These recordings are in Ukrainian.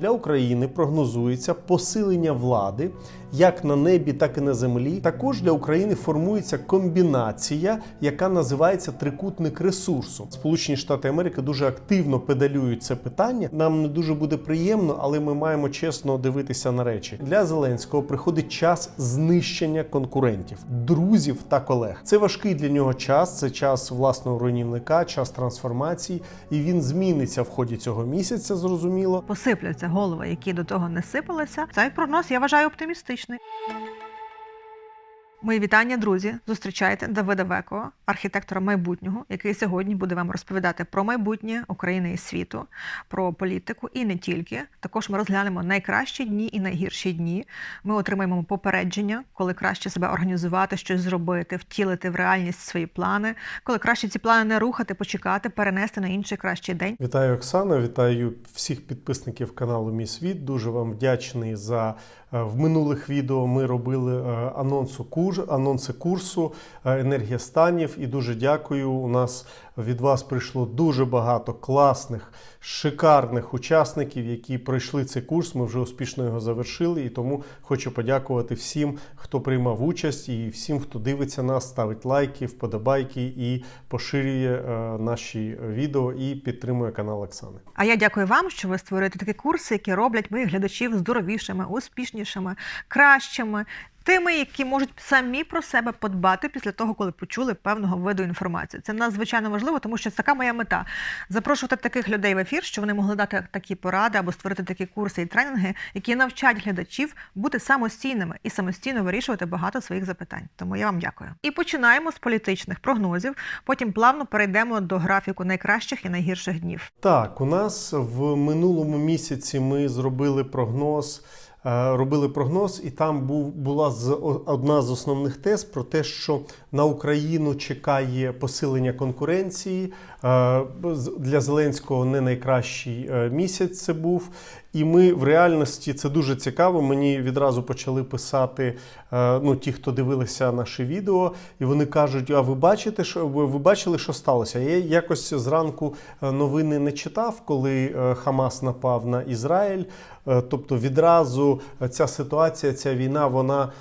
Для України прогнозується посилення влади як на небі, так і на землі. Також для України формується комбінація, яка називається трикутник ресурсу. Сполучені Штати Америки дуже активно педалюють це питання. Нам не дуже буде приємно, але ми маємо чесно дивитися на речі. Для Зеленського приходить час знищення конкурентів, друзів та колег. Це важкий для нього час. Це час власного руйнівника, час трансформації, і він зміниться в ході цього місяця. Зрозуміло. посипляться голови, які до того не сипалися. Цей прогноз я вважаю оптимістичний. Мої вітання, друзі. Зустрічайте Давида Векова, архітектора майбутнього, який сьогодні буде вам розповідати про майбутнє України і світу, про політику і не тільки. Також ми розглянемо найкращі дні і найгірші дні. Ми отримаємо попередження, коли краще себе організувати, щось зробити, втілити в реальність свої плани, коли краще ці плани не рухати, почекати, перенести на інший кращий день. Вітаю Оксана, вітаю всіх підписників каналу Мій Світ. Дуже вам вдячний за е, в минулих відео. Ми робили е, анонсу кур, анонси курсу е, енергія станів. І дуже дякую. У нас від вас прийшло дуже багато класних, шикарних учасників, які пройшли цей курс. Ми вже успішно його завершили. І тому хочу подякувати всім, хто приймав участь, і всім, хто дивиться нас, ставить лайки, вподобайки і поширює е, наші відео і підтримує канал Оксани. А я дякую вам, що ви створюєте такі курси, які роблять моїх глядачів здоровішими, успішнішими, кращими. Тими, які можуть самі про себе подбати після того, коли почули певного виду інформації. Це надзвичайно важливо, тому що це така моя мета запрошувати таких людей в ефір, що вони могли дати такі поради або створити такі курси і тренінги, які навчать глядачів бути самостійними і самостійно вирішувати багато своїх запитань. Тому я вам дякую. І починаємо з політичних прогнозів. Потім плавно перейдемо до графіку найкращих і найгірших днів. Так, у нас в минулому місяці ми зробили прогноз. Е, Робили прогноз, і там був була з одна з основних тез про те, що на Україну чекає посилення конкуренції. Е, Для Зеленського не найкращий е, місяць це був. І ми в реальності це дуже цікаво. Мені відразу почали писати ну, ті, хто дивилися наше відео, і вони кажуть: а ви бачите, що ви, бачили, що сталося? Я якось зранку новини не читав, коли Хамас напав на Ізраїль. Е, Тобто відразу ця ситуація, ця війна, вона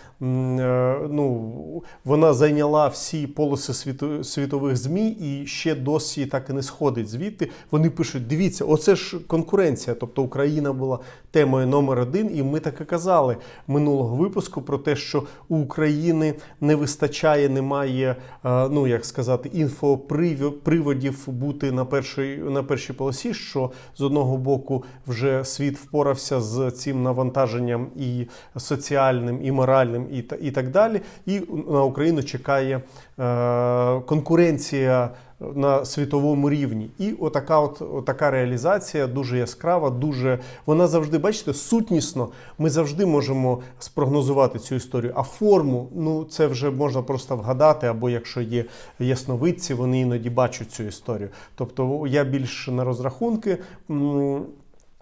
ну, вона зайняла всі полоси світу, світових ЗМІ і ще досі так і не сходить звідти. Вони пишуть: дивіться, оце ж конкуренція. Тобто Україна була темою номер один, і ми так і казали минулого випуску про те, що у України не вистачає, немає, е, ну як сказати, інфоприводів бути на першій на першій полосі. Що з одного боку вже світ впорався з цим навантаженням і соціальним, і моральним, і і так далі. І на Україну чекає е, конкуренція на світовому рівні. І отака, от отака реалізація дуже яскрава, дуже вона завжди, бачите, сутнісно. Ми завжди можемо спрогнозувати цю історію. А форму, ну це вже можна просто вгадати, або якщо є ясновидці, вони іноді бачать цю історію. Тобто я більш на розрахунки.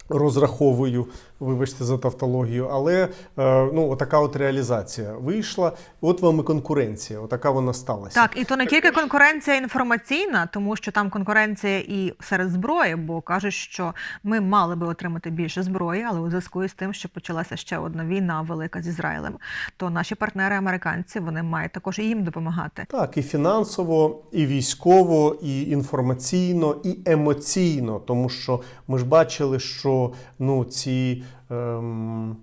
Розраховую, вибачте за тавтологію, але е, ну отака от реалізація вийшла. От вам і конкуренція, отака вона сталася. Так, і то не тільки конкуренція інформаційна, тому що там конкуренція і серед зброї, бо кажуть, що ми мали би отримати більше зброї, але у зв'язку з тим, що почалася ще одна війна велика з Ізраїлем, то наші партнери американці вони мають також і їм допомагати. Так, і фінансово, і військово, і інформаційно, і емоційно, тому що ми ж бачили, що ну ці. Ем...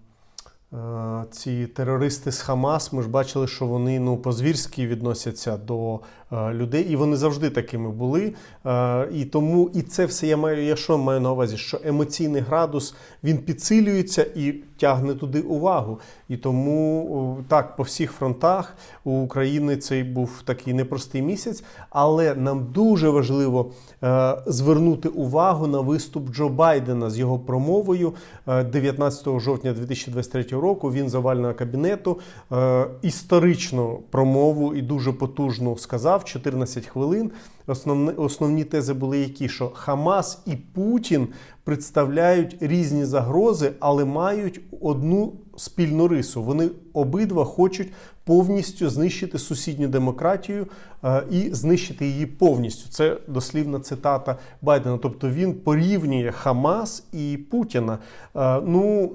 е, Ці терористи з Хамас, ми ж бачили, що вони ну по-звірськи відносяться до людей, і вони завжди такими були. Е, і тому і це все я маю. Я що маю на увазі? Що емоційний градус він підсилюється і тягне туди увагу. І тому так, по всіх фронтах у України цей був такий непростий місяць, але нам дуже важливо е, звернути увагу на виступ Джо Байдена з його промовою е, 19 жовтня 2023 року. Він з овального кабінету е, історичну промову і дуже потужну сказав 14 хвилин. Основні, основні тези були які, що Хамас і Путін представляють різні загрози, але мають одну спільну рису. Вони обидва хочуть повністю знищити сусідню демократію е, і знищити її повністю. Це дослівна цитата Байдена. Тобто він порівнює Хамас і Путіна. Е, ну.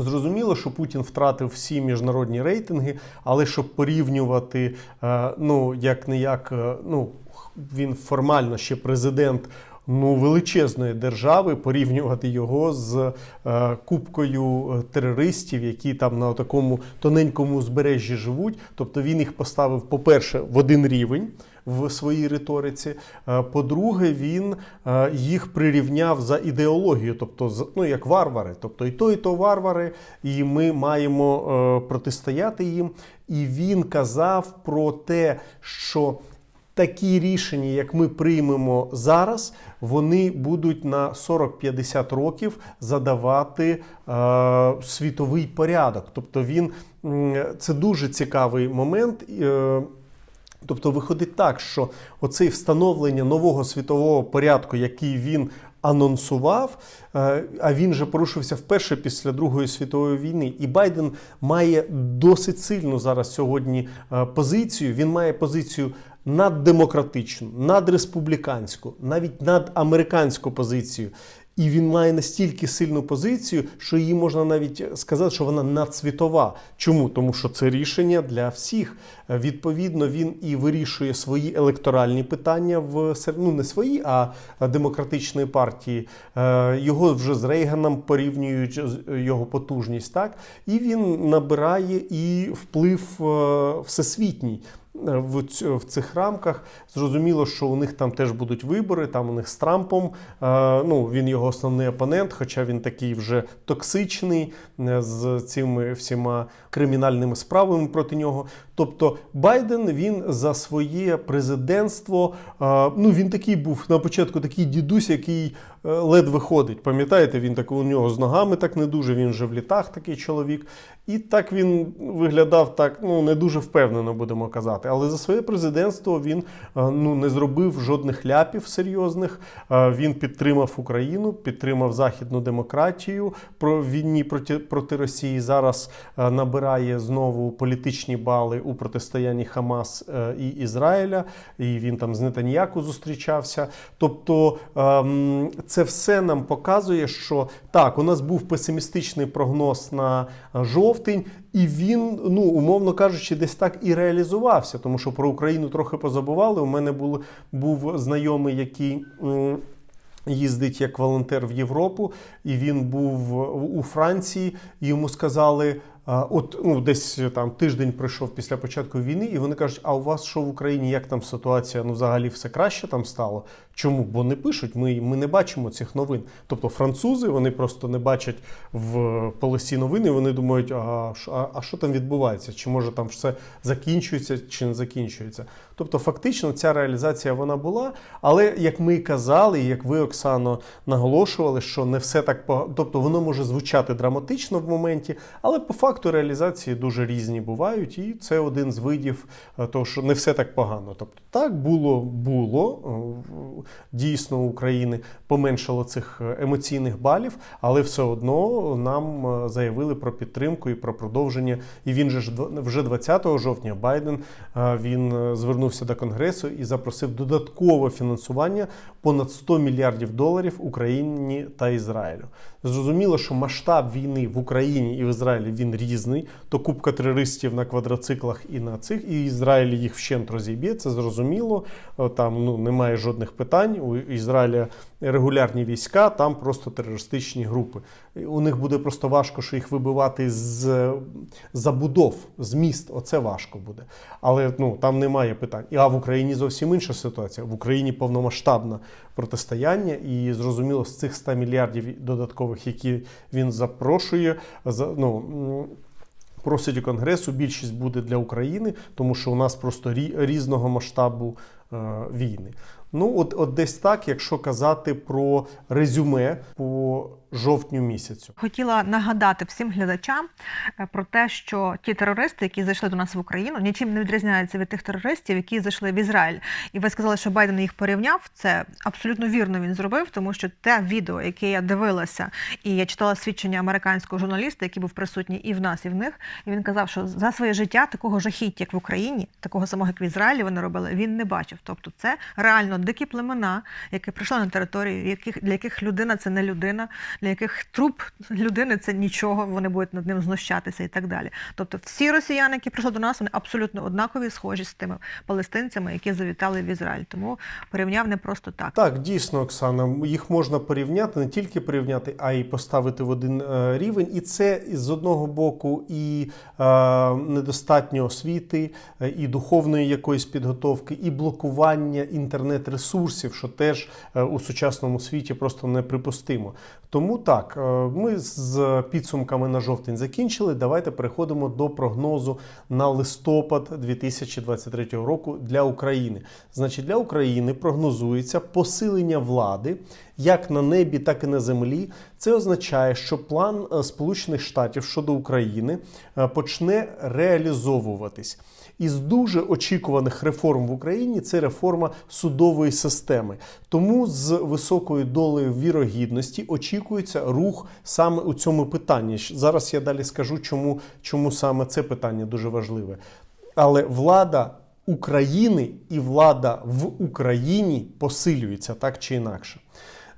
Зрозуміло, що Путін втратив всі міжнародні рейтинги, але щоб порівнювати, е, ну як не як, ну він формально ще президент. Ну, величезної держави порівнювати його з е, купкою е, терористів, які там на такому тоненькому узбережжі живуть. Тобто він їх поставив, по-перше, в один рівень в своїй риториці. Е, По-друге, він е, їх прирівняв за ідеологію, тобто ну, як варвари. Тобто і то, і то варвари, і ми маємо протистояти їм. І він казав про те, що такі рішення, як ми приймемо зараз, вони будуть на 40-50 років задавати е, світовий порядок. Тобто він це дуже цікавий момент. Е, Тобто виходить так, що оцей встановлення нового світового порядку, який він анонсував, е, а він же порушився вперше після Другої світової війни. І Байден має досить сильну зараз сьогодні е, позицію. Він має позицію наддемократичну, надреспубліканську, навіть надамериканську позицію. І він має настільки сильну позицію, що її можна навіть сказати, що вона надсвітова. Чому? Тому що це рішення для всіх. Відповідно, він і вирішує свої електоральні питання в ну не свої, а демократичної партії. Е, Його вже з Рейганом порівнюють його потужність, так і він набирає і вплив е, всесвітній. Е, В, в цих рамках зрозуміло, що у них там теж будуть вибори. Там у них з Трампом. Е, ну він його основний опонент, хоча він такий вже токсичний е, з цими всіма кримінальними справами проти нього. Тобто Байден він за своє президентство. ну він такий був на початку такий дідусь, який е, ледве ходить. Пам'ятаєте, він так у нього з ногами так не дуже. Він вже в літах такий чоловік. І так він виглядав так, ну не дуже впевнено, будемо казати. Але за своє президентство він е, ну не зробив жодних ляпів серйозних. Е, Він підтримав Україну, підтримав західну демократію про війні проти, проти Росії. Зараз набирає знову політичні бали у протистоянні Хамас е, і Ізраїля. І він там з Нетаньяку зустрічався. Тобто ем, це все нам показує, що так, у нас був песимістичний прогноз на жовтень, і він, ну умовно кажучи, десь так і реалізувався, тому що про Україну трохи позабували. У мене був, був знайомий, який. Їздить як волонтер в Європу, і він був у Франції. Йому сказали: от ну десь там тиждень пройшов після початку війни, і вони кажуть: а у вас що в Україні? Як там ситуація? Ну, взагалі все краще там стало? Чому? Бо не пишуть, ми, ми не бачимо цих новин. Тобто французи вони просто не бачать в полосі новини. Вони думають, а, а, а що там відбувається? Чи може там все закінчується, чи не закінчується? Тобто, фактично, ця реалізація вона була. Але як ми і казали, як ви, Оксано, наголошували, що не все так погано. Тобто воно може звучати драматично в моменті, але по факту реалізації дуже різні бувають, і це один з видів е, того, що не все так погано. Тобто, так було, було е, дійсно України поменшало цих е, емоційних балів, але все одно нам заявили про підтримку і про продовження. І він же вже 20 жовтня Байден він звернувся до Конгресу і запросив додаткове фінансування понад 100 мільярдів доларів Україні та Ізраїлю. Зрозуміло, що масштаб війни в Україні і в Ізраїлі він різний. То купка терористів на квадроциклах і на цих, і Ізраїль їх вщент розіб'є. Це зрозуміло. Е, Там ну немає жодних питань. У Ізраїля регулярні війська, там просто терористичні групи. У них буде просто важко, що їх вибивати з забудов, з міст. Оце важко буде. Але ну там немає питань. А в Україні зовсім інша ситуація. В Україні повномасштабне протистояння, і зрозуміло, з цих 100 мільярдів додаткових, які він запрошує, за ну. Просить Конгресу, більшість буде для України, тому що у нас просто різного масштабу е, війни. Ну, от, от десь так, якщо казати про резюме по жовтню місяцю. Хотіла нагадати всім глядачам е, про те, що ті терористи, які зайшли до нас в Україну, нічим не відрізняються від тих терористів, які зайшли в Ізраїль. І ви сказали, що Байден їх порівняв. Це абсолютно вірно він зробив, тому що те відео, яке я дивилася, і я читала свідчення американського журналіста, який був присутній і в нас, і в них. І він казав, що за своє життя такого жахіття, як в Україні, такого самого, як в Ізраїлі, вони робили, він не бачив. Тобто, це реально дикі племена, які прийшли на територію, яких для яких людина це не людина, для яких труп людини це нічого, вони будуть над ним знущатися і так далі. Тобто, всі росіяни, які прийшли до нас, вони абсолютно однакові, схожі з тими палестинцями, які завітали в Ізраїль. Тому порівняв не просто так. Так, дійсно, Оксана, їх можна порівняти, не тільки порівняти, а й поставити в один е, рівень. І це з одного боку і е, недостатньо освіти, е, і духовної якоїсь підготовки, і блокування інтернет-ресурсів, що теж е, у сучасному світі просто неприпустимо. Тому так, е, ми з підсумками на жовтень закінчили. Давайте переходимо до прогнозу на листопад 2023 року для України. Значить, для України прогнозується посилення влади як на небі, так і на землі. Це означає, що план е, Сполучених Штатів щодо України почне реалізовуватись. Із дуже очікуваних реформ в Україні це реформа судової системи. Тому з високою долею вірогідності очікується рух саме у цьому питанні. Зараз я далі скажу, чому, чому саме це питання дуже важливе. Але влада України і влада в Україні посилюється так чи інакше.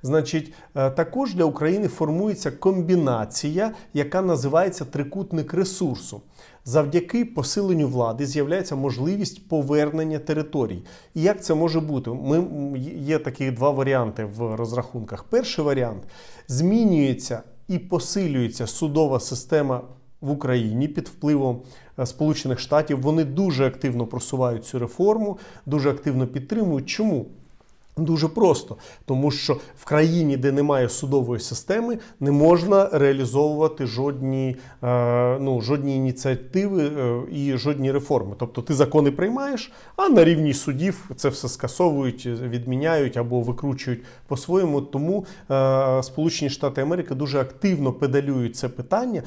Значить, е, також для України формується комбінація, яка називається трикутник ресурсу. Завдяки посиленню влади з'являється можливість повернення територій. І як це може бути? Ми є такі два варіанти в розрахунках. Перший варіант змінюється і посилюється судова система в Україні під впливом е, Сполучених Штатів. Вони дуже активно просувають цю реформу, дуже активно підтримують. Чому? Дуже просто, тому що в країні, де немає судової системи, не можна реалізовувати жодні, е, ну, жодні ініціативи е, і жодні реформи. Тобто ти закони приймаєш, а на рівні судів це все скасовують, відміняють або викручують по-своєму. Тому е, Сполучені Штати Америки дуже активно педалюють це питання.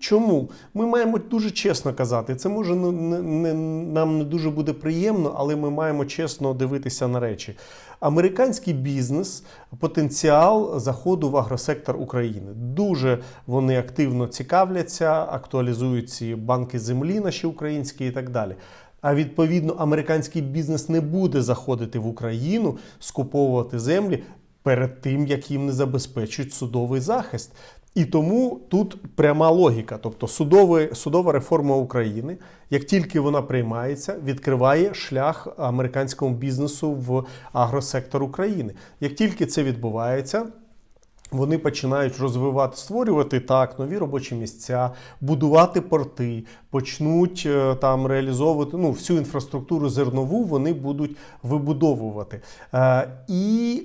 Чому? Ми маємо дуже чесно казати. Це може не, не, нам не дуже буде приємно, але ми маємо чесно дивитися на речі. Американський бізнес, потенціал заходу в агросектор України. Дуже вони активно цікавляться, актуалізують ці банки землі, наші українські і так далі. А відповідно, американський бізнес не буде заходити в Україну, скуповувати землі перед тим, як їм не забезпечують судовий захист. І тому тут пряма логіка. Тобто судове, судова реформа України, як тільки вона приймається, відкриває шлях американському бізнесу в агросектор України. Як тільки це відбувається, вони починають розвивати, створювати так нові робочі місця, будувати порти, почнуть е, там реалізовувати ну, всю інфраструктуру зернову, вони будуть вибудовувати. Е, і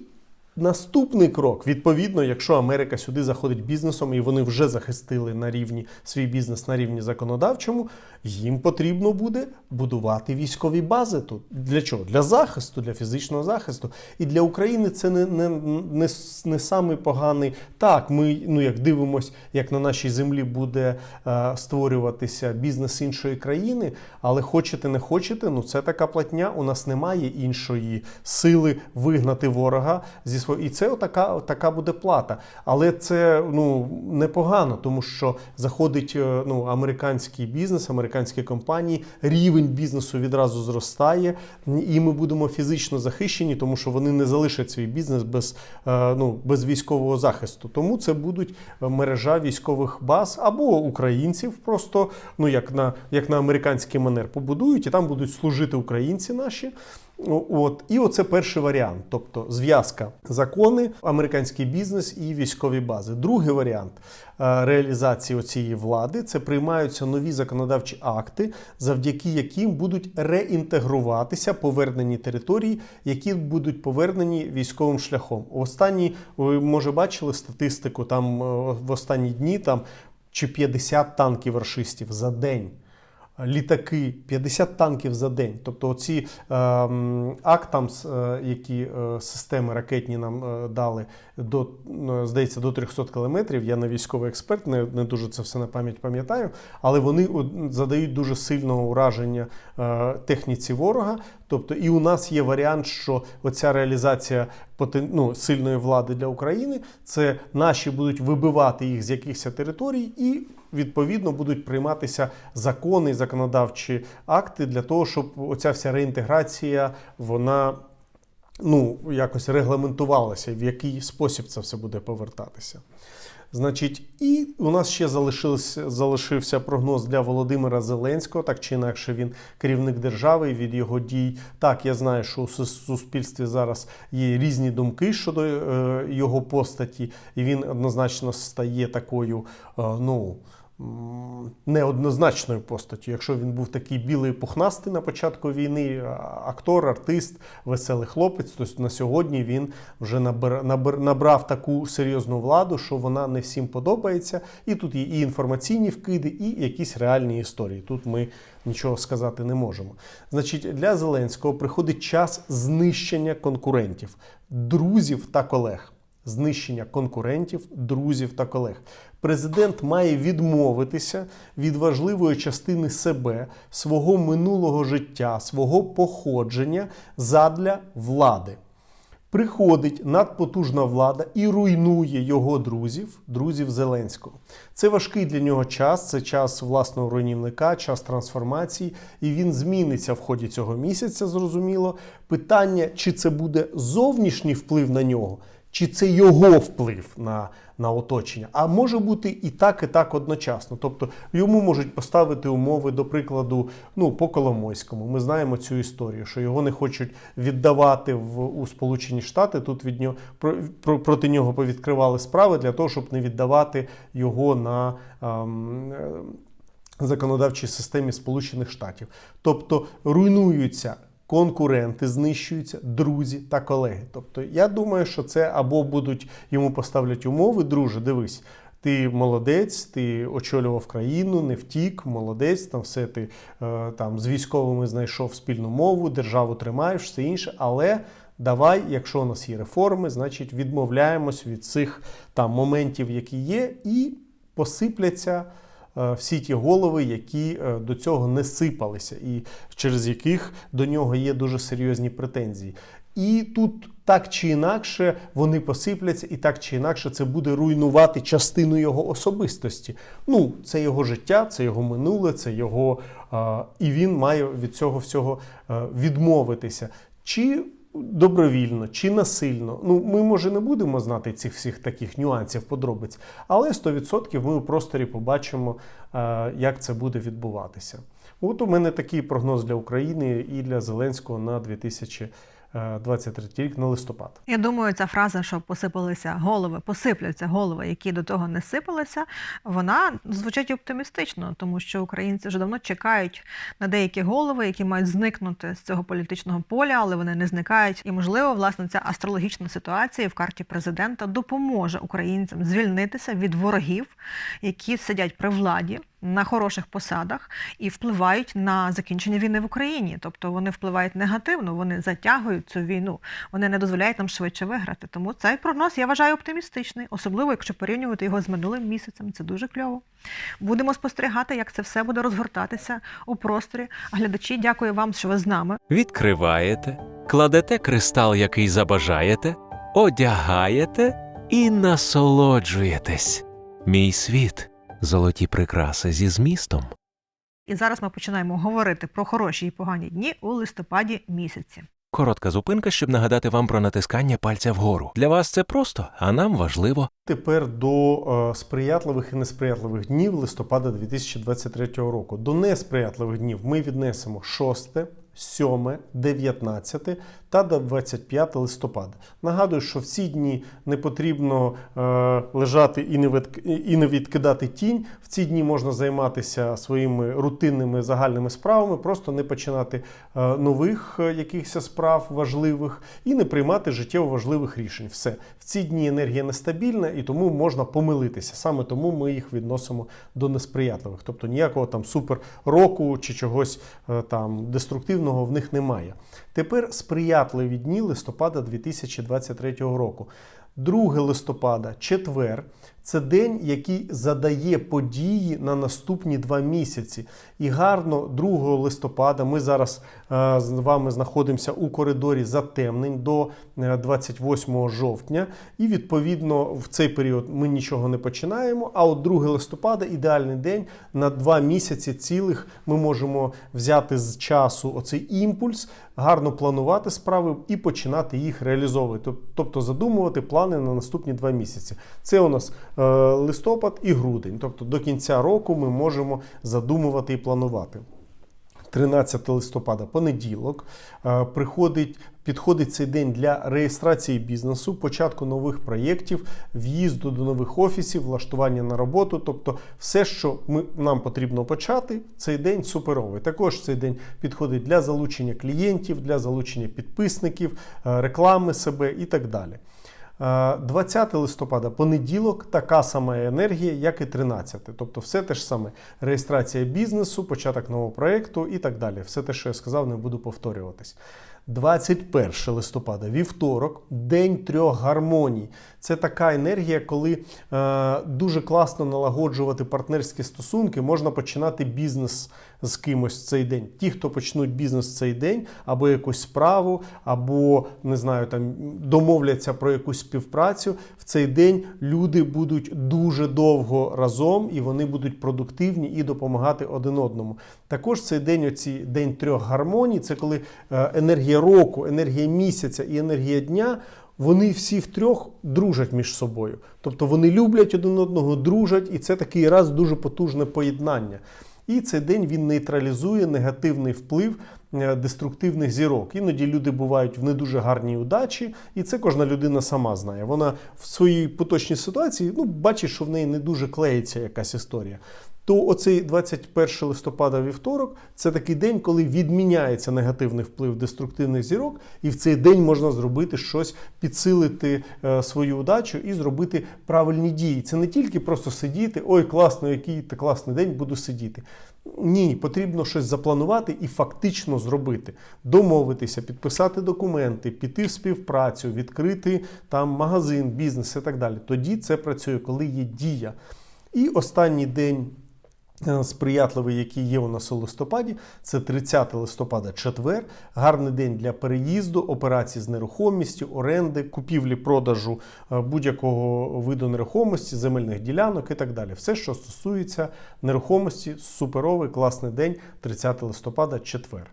Наступний крок, відповідно, якщо Америка сюди заходить бізнесом і вони вже захистили на рівні свій бізнес на рівні законодавчому, їм потрібно буде будувати військові бази тут. Для чого? Для захисту, для фізичного захисту. І для України це не, не, не, не самий поганий. Так, ми ну як дивимося, як на нашій землі буде е, створюватися бізнес іншої країни, але хочете, не хочете, ну це така платня. У нас немає іншої сили вигнати ворога зі свого. І це така, така буде плата. Але це ну непогано, тому що заходить е, ну, американський бізнес, американські компанії, рівень бізнесу відразу зростає, і ми будемо фізично захищені, тому що вони не залишать свій бізнес без, е, ну, без військового захисту. Тому це будуть мережа військових баз або українців, просто ну як на як на американський манер побудують, і там будуть служити українці наші. От і оце перший варіант, тобто зв'язка закони, американський бізнес і військові бази. Другий варіант е, реалізації цієї влади це приймаються нові законодавчі акти, завдяки яким будуть реінтегруватися повернені території, які будуть повернені військовим шляхом. Останні ви може бачили статистику там е, в останні дні там чи 50 танків рашистів за день. Літаки, 50 танків за день. Тобто ці ем, Актамс, е, які е, системи ракетні нам е, дали, до, здається, до 300 кілометрів. Я не військовий експерт, не, не дуже це все на пам'ять пам'ятаю, але вони задають дуже сильного ураження техніці ворога. Тобто, і у нас є варіант, що оця реалізація ну, сильної влади для України це наші будуть вибивати їх з якихось територій і. Відповідно будуть прийматися закони, законодавчі акти для того, щоб оця вся реінтеграція вона ну, якось регламентувалася, в який спосіб це все буде повертатися. Значить, і у нас ще залишився, залишився прогноз для Володимира Зеленського, так чи інакше він керівник держави від його дій. Так, я знаю, що у суспільстві зараз є різні думки щодо е, його постаті, і він однозначно стає такою, е, ну. Неоднозначною постаттю. Якщо він був такий білий пухнастий на початку війни, актор, артист, веселий хлопець, то на сьогодні він вже набрав таку серйозну владу, що вона не всім подобається. І тут є і інформаційні вкиди, і якісь реальні історії. Тут ми нічого сказати не можемо. Значить, для Зеленського приходить час знищення конкурентів, друзів та колег. Знищення конкурентів, друзів та колег. Президент має відмовитися від важливої частини себе, свого минулого життя, свого походження задля влади. Приходить надпотужна влада і руйнує його друзів, друзів Зеленського. Це важкий для нього час, це час власного руйнівника, час трансформації, і він зміниться в ході цього місяця, зрозуміло. Питання, чи це буде зовнішній вплив на нього, чи це його вплив на, на оточення. А може бути і так, і так одночасно. Тобто йому можуть поставити умови, до прикладу, ну, по Коломойському. Ми знаємо цю історію, що його не хочуть віддавати в, у Сполучені Штати. Тут від нього, про, про, проти нього повідкривали справи для того, щоб не віддавати його на. ем, е, законодавчій системі Сполучених Штатів. Тобто руйнуються конкуренти, знищуються друзі та колеги. Тобто, я думаю, що це або будуть йому поставлять умови, друже, дивись. Ти молодець, ти очолював країну, не втік, молодець, там все ти е, там з військовими знайшов спільну мову, державу тримаєш, все інше. Але давай, якщо у нас є реформи, значить відмовляємось від цих там моментів, які є, і посипляться всі ті голови, які е, до цього не сипалися, і через яких до нього є дуже серйозні претензії. І тут так чи інакше вони посипляться, і так чи інакше це буде руйнувати частину його особистості. Ну, це його життя, це його минуле, це його. е, і він має від цього всього е, відмовитися. Чи добровільно чи насильно. Ну, ми, може, не будемо знати цих всіх таких нюансів, подробиць, але 100% ми у просторі побачимо, е, як це буде відбуватися. От у мене такий прогноз для України і для Зеленського на 2023 рік на листопад. Я думаю, ця фраза, що посипалися голови, посипляться голови, які до того не сипалися, вона звучить оптимістично, тому що українці вже давно чекають на деякі голови, які мають зникнути з цього політичного поля, але вони не зникають. І можливо, власне, ця астрологічна ситуація в карті президента допоможе українцям звільнитися від ворогів, які сидять при владі. На хороших посадах і впливають на закінчення війни в Україні, тобто вони впливають негативно, вони затягують цю війну, вони не дозволяють нам швидше виграти. Тому цей прогноз я вважаю оптимістичний, особливо якщо порівнювати його з минулим місяцем. Це дуже кльово. Будемо спостерігати, як це все буде розгортатися у просторі. Глядачі, дякую вам, що ви з нами. Відкриваєте, кладете кристал, який забажаєте, одягаєте і насолоджуєтесь. Мій світ золоті прикраси зі змістом. І зараз ми починаємо говорити про хороші і погані дні у листопаді місяці. Коротка зупинка, щоб нагадати вам про натискання пальця вгору. Для вас це просто, а нам важливо. Тепер до е, сприятливих і несприятливих днів листопада 2023 року. До несприятливих днів ми віднесемо 6, 7, 19 та до 25 листопада. Нагадую, що в ці дні не потрібно е, лежати і не, від, відкидати тінь. В ці дні можна займатися своїми рутинними загальними справами, просто не починати е, нових е, якихось справ важливих і не приймати життєво важливих рішень. Все в ці дні енергія нестабільна і тому можна помилитися. Саме тому ми їх відносимо до несприятливих. Тобто ніякого там супер року чи чогось там деструктивного в них немає. Тепер сприятливі дні листопада 2023 року. 2 листопада, четвер, це день, який задає події на наступні два місяці. І гарно 2 листопада ми зараз е, з вами знаходимося у коридорі затемнень до е, 28 жовтня. І відповідно в цей період ми нічого не починаємо. А от 2 листопада ідеальний день на два місяці цілих ми можемо взяти з часу оцей імпульс, гарно планувати справи і починати їх реалізовувати. Тобто задумувати плани на наступні два місяці. Це у нас е, листопад і грудень. Тобто до кінця року ми можемо задумувати і планувати. 13 листопада, понеділок, е, приходить, підходить цей день для реєстрації бізнесу, початку нових проєктів, в'їзду до нових офісів, влаштування на роботу. Тобто, все, що ми, нам потрібно почати, цей день суперовий. Також цей день підходить для залучення клієнтів, для залучення підписників, е, реклами себе і так далі. Е, 20 листопада, понеділок, така сама енергія, як і 13. Тобто все те ж саме. Реєстрація бізнесу, початок нового проєкту і так далі. Все те, що я сказав, не буду повторюватись. 21 листопада, вівторок, день трьох гармоній. Це така енергія, коли е, дуже класно налагоджувати партнерські стосунки, можна починати бізнес з кимось цей день. Ті, хто почнуть бізнес цей день, або якусь справу, або не знаю, там домовляться про якусь співпрацю. В цей день люди будуть дуже довго разом і вони будуть продуктивні і допомагати один одному. Також цей день, оці день трьох гармоній, це коли е, енергія року, енергія місяця і енергія дня. Вони всі втрьох дружать між собою. Тобто вони люблять один одного, дружать, і це такий раз дуже потужне поєднання. І цей день він нейтралізує негативний вплив деструктивних зірок. Іноді люди бувають в не дуже гарній удачі, і це кожна людина сама знає. Вона в своїй поточній ситуації ну, бачить, що в неї не дуже клеїться якась історія. То оцей 21 листопада вівторок це такий день, коли відміняється негативний вплив деструктивних зірок, і в цей день можна зробити щось, підсилити е, свою удачу і зробити правильні дії. Це не тільки просто сидіти, ой, класно, який ти класний день, буду сидіти. Ні, потрібно щось запланувати і фактично зробити, домовитися, підписати документи, піти в співпрацю, відкрити там магазин, бізнес і так далі. Тоді це працює, коли є дія. І останній день сприятливий, який є у нас у листопаді, це 30 листопада, четвер. Гарний день для переїзду, операцій з нерухомістю, оренди, купівлі, продажу е, будь-якого виду нерухомості, земельних ділянок і так далі. Все, що стосується нерухомості, суперовий класний день, 30 листопада, четвер.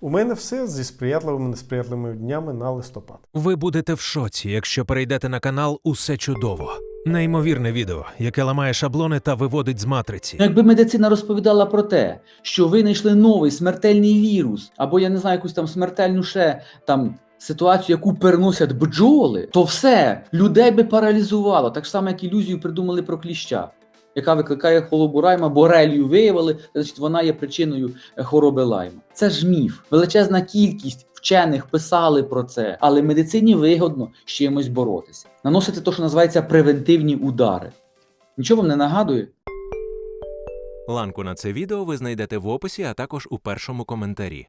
У мене все зі сприятливими несприятливими днями на листопад. Ви будете в шоці, якщо перейдете на канал Усе чудово. Неймовірне відео, яке ламає шаблони та виводить з матриці. Якби медицина розповідала про те, що винайшли новий смертельний вірус, або я не знаю, якусь там смертельну ще там ситуацію, яку переносять бджоли, то все людей би паралізувало, так само, як ілюзію придумали про кліща, яка викликає хворобу райма, борелію виявили, значить вона є причиною е, хвороби лайма. Це ж міф. Величезна кількість вчених писали про це, але медицині вигодно з чимось боротися. Наносити те, що називається превентивні удари. Нічого вам не нагадує? Ланку на це відео ви знайдете в описі, а також у першому коментарі.